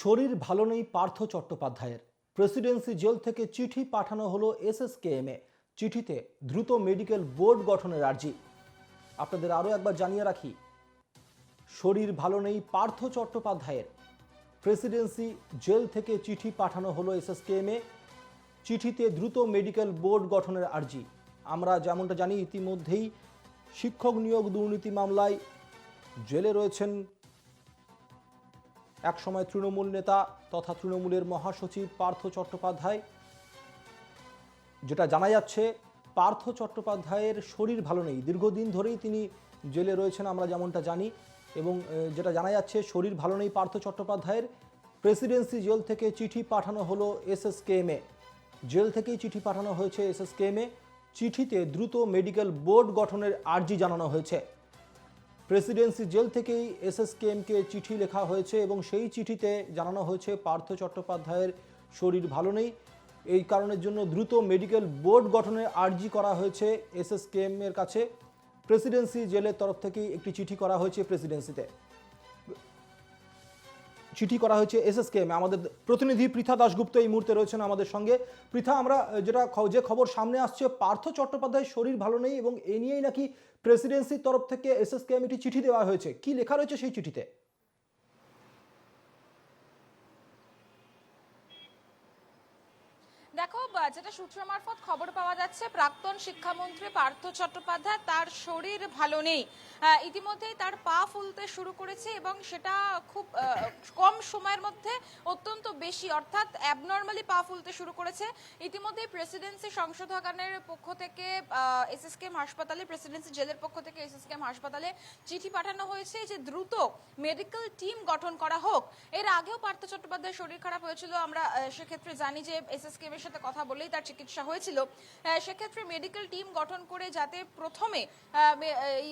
শরীর ভালো নেই পার্থ চট্টোপাধ্যায়ের। প্রেসিডেন্সি জেল থেকে চিঠি পাঠানো হলো এসএসকেএমে চিঠিতে দ্রুত মেডিকেল বোর্ড গঠনের আর্জি। আপনাদের আরও একবার জানিয়ে রাখি, শরীর ভালো নেই পার্থ চট্টোপাধ্যায়ের। প্রেসিডেন্সি জেল থেকে চিঠি পাঠানো হলো এসএসকেএমে চিঠিতে দ্রুত মেডিকেল বোর্ড গঠনের আর্জি। আমরা যেমনটা জানি, ইতিমধ্যেই শিক্ষক নিয়োগ দুর্নীতি মামলায় জেলে রয়েছেন একসময় তৃণমূল নেতা তথা তৃণমূলের মহাসচিব পার্থ চট্টোপাধ্যায়, যেটা জানা যাচ্ছে পার্থ চট্টোপাধ্যায়ের শরীর ভালো নেই। দীর্ঘদিন ধরেই তিনি জেলে রয়েছেন, আমরা যেমনটা জানি, এবং যেটা জানা যাচ্ছে শরীর ভালো নেই পার্থ চট্টোপাধ্যায়ের। প্রেসিডেন্সি জেল থেকে চিঠি পাঠানো হলো এসএসকেএমে জেল থেকেই চিঠি পাঠানো হয়েছে এসএসকেএমে চিঠিতে দ্রুত মেডিকেল বোর্ড গঠনের আর্জি জানানো হয়েছে। প্রেসিডেন্সি জেল থেকেই এসএসকেএমকে চিঠি লেখা হয়েছে এবং সেই চিঠিতে জানানো হয়েছে, পার্থ চট্টোপাধ্যায়ের শরীর ভালো নেই। এই কারণের জন্য দ্রুত মেডিকেল বোর্ড গঠনের আর্জি করা হয়েছে এসএসকেএম এর কাছে। প্রেসিডেন্সি জেলের তরফ থেকেই একটি চিঠি করা হয়েছে প্রেসিডেন্সিতে। চিঠি করা হয়েছে এসএসকেএম। আমাদের প্রতিনিধি পৃথা দাশগুপ্ত এই মুহূর্তে রয়েছেন আমাদের সঙ্গে। পৃথা, আমরা যেটা যে খবর সামনে আসছে, পার্থ চট্টোপাধ্যায়ের শরীর ভালো নেই এবং এ নিয়েই নাকি প্রেসিডেন্সির তরফ থেকে এসএসকেএম একটি চিঠি দেওয়া হয়েছে। কি লেখা রয়েছে সেই চিঠিতে দেখো বা- যেটা সূত্র মারফত খবর পাওয়া যাচ্ছে, প্রাক্তন শিক্ষামন্ত্রী পার্থ চট্টোপাধ্যায় তার শরীর ভালো নেই। ইতিমধ্যেই তার পা ফুলতে শুরু করেছে এবং সেটা খুব কম সময়ের মধ্যে অত্যন্ত বেশি, অর্থাৎ অ্যাবনর্মালি পা ফুলতে শুরু করেছে। ইতিমধ্যেই প্রেসিডেন্সি সংশোধনাগারের পক্ষ থেকে এসএসকেএম হাসপাতালে প্রেসিডেন্সি জেলের পক্ষ থেকে এসএসকেএম হাসপাতালে চিঠি পাঠানো হয়েছে যে দ্রুত মেডিকেল টিম গঠন করা হোক। এর আগেও পার্থ চট্টোপাধ্যায়ের শরীর খারাপ হয়েছিল, আমরা সেক্ষেত্রে জানি যে এসএসকেএম এর সাথে কথা বলেই তার চিকিৎসা হয়েছিল। সেক্ষেত্রে মেডিকেল টিম গঠন করে যাতে প্রথমে এই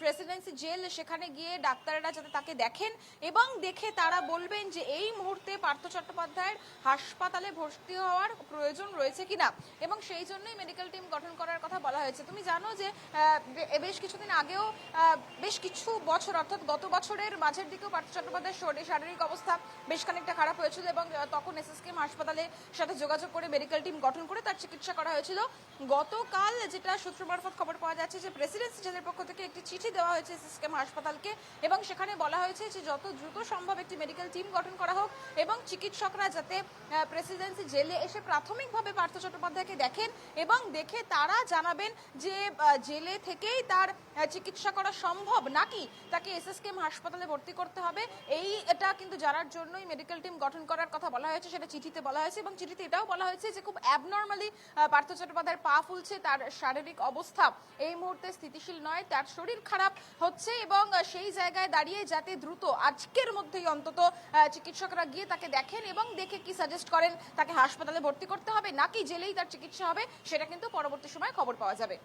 প্রেসিডেন্সি জেল সেখানে গিয়ে ডাক্তাররা যাতে তাকে দেখেন এবং দেখে তারা বলবেন যে এই মুহূর্তে পার্থ চট্টোপাধ্যায়ের হাসপাতালে ভর্তি হওয়ার প্রয়োজন রয়েছে কিনা। এবং সেই জন্যই মেডিকেল টিম গঠন করার কথা বলা হয়েছে। তুমি জানো যে বেশ কিছুদিন আগেও বেশ কিছু বছর, অর্থাৎ গত বছরের মাঝের দিকেও পার্থ চট্টোপাধ্যায়ের শরীর, শারীরিক অবস্থা বেশ খানিকটা খারাপ হয়েছিল এবং তখন এসএসকেএম হাসপাতালে সাথে যোগাযোগ করে মেডিকেল টিম গঠন করে তার চিকিৎসা করা হয়েছিল। গতকাল যেটা সূত্র মারফত খবর পাওয়া যাচ্ছে যে প্রেসিডেন্সি জেলের পক্ষ থেকে একটি চিঠি দেওয়া হয়েছে এসএসকেএম হাসপাতালকে এবং সেখানে বলা হয়েছে যে যত দ্রুত সম্ভব একটি মেডিকেল টিম গঠন করা হোক এবং চিকিৎসকরা যাতে প্রেসিডেন্সি জেলে এসে প্রাথমিকভাবে পার্থ চট্টোপাধ্যায়কে দেখেন এবং দেখে তারা জানাবেন যে জেলে থেকেই তার চিকিৎসা করা সম্ভব নাকি তাকে এসএসকেএম হাসপাতালে ভর্তি করতে হবে। এই এটা কিন্তু জানার জন্যই মেডিকেল টিম গঠন করার কথা বলা হয়েছে, সেটা চিঠিতে বলা হয়েছে এবং চিঠিতে এটাও বলা হয়েছে যে খুব অ্যাবনর্মালি পার্থ চট্টোপাধ্যায়ের পা ফুলছে তার শারীরিক অবস্থা। এই মুহূর্তে স্থিতিশীল নয়, তার শরীর খারাপ হচ্ছে এবং সেই জায়গায় দাঁড়িয়ে যাতে দ্রুত আজকের মধ্যেই অন্তত চিকিৎসকরা গিয়ে তাকে দেখেন এবং দেখে কি সাজেস্ট করেন, তাকে হাসপাতালে ভর্তি করতে হবে নাকি জেলেই তার চিকিৎসা হবে, সেটা কিন্তু পরবর্তী সময় খবর পাওয়া যাবে।